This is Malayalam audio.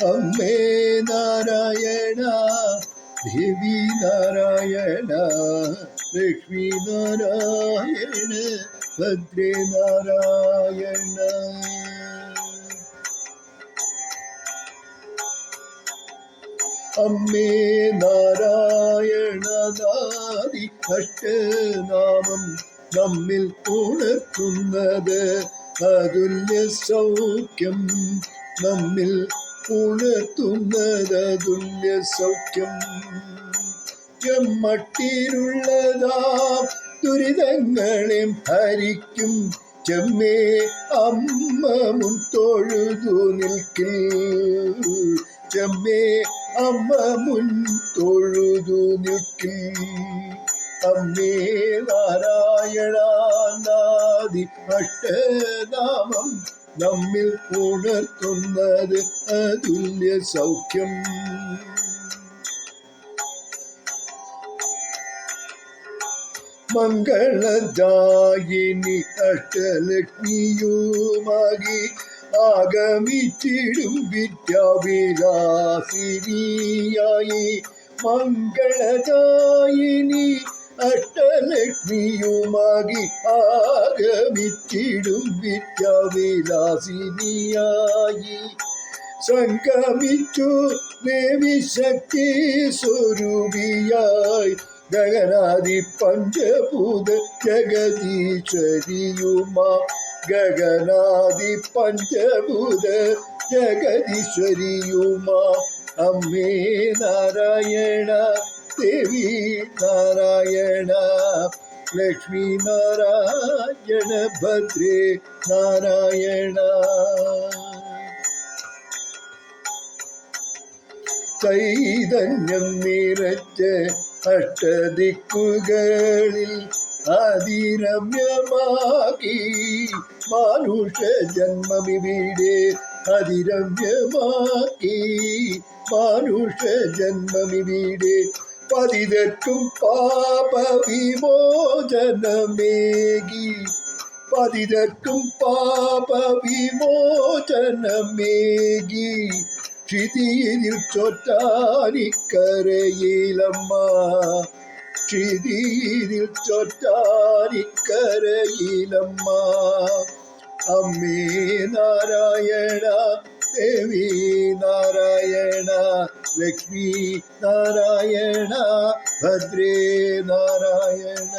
അമ്മേ നാരായണ ദേവി നാരായണ ലക്ഷ്മി നാരായണ ഭദ്രേ നാരായണ. അമ്മേ നാരായണനാദി അഷ്ടനാമം നമ്മിൽ ഉണർത്തുന്നത് അതുല്യ സൗഖ്യം നമ്മിൽ ഉണർത്തുന്നത് അതുല്യ സൗഖ്യം ചെമ്മട്ടിലുള്ളതാ ദുരിതങ്ങളെ ഹരിക്കും ചെമ്മേ അമ്മ മുൻ തൊഴുതു നിൽക്കിൽ. ചെമ്മേ അമ്മ മുൻ തൊഴുതു നിൽക്കിൽ. അമ്മേ നാരായണാദി അഷ്ടനാമം നമ്മിൽ ഉണർത്തുന്നത് അതുല്യ സൗഖ്യം. മംഗളദായിനി അഷ്ടലക്ഷ്മിയുമാകി ആഗമിച്ചിടും വിദ്യാവിലാസിനിയായി. മംഗളദായിനി അഷ്ടലക്ഷ്മിയുമാകി ആഗമിച്ചിടും വിദ്യാവിലാസിനിയായി. സംഗമിച്ചു ദേവി ശക്തി സ്വരൂപിയായി. ഗഗനാദി പഞ്ചഭൂത ജഗതീശ്വരിയുമാ ഗഗനാദി പഞ്ചഭൂത ജഗതീശ്വരിയുമാ അമ്മേ നാരായണ ദേവി നാരായണ ലക്ഷ്മി നാരായണ ഭദ്രേ നാരായണ. ചൈതന്യം നിറച്ച അഷ്ടദിക്കുകളിൽ അതിരമ്യമാക്കി മാനുഷ ജന്മമിവിടെ അതിരമ്യമാക്കി മാനുഷ ജന്മമിവിടെ പതിതർക്കും പാപ വിമോചനമേകി പതിതർക്കും പാപ വിമോചനമേകി ക്ഷിതിയിൽ ചൊറ്റാനിക്കരയിലമ്മ. ക്ഷിതിയിൽ ചൊറ്റാനിക്കരയിലമ്മ. അമ്മേ നാരായണ ദേവി നാരായണ ലക്ഷ്മി നാരായണ ഭദ്രേ നാരായണ.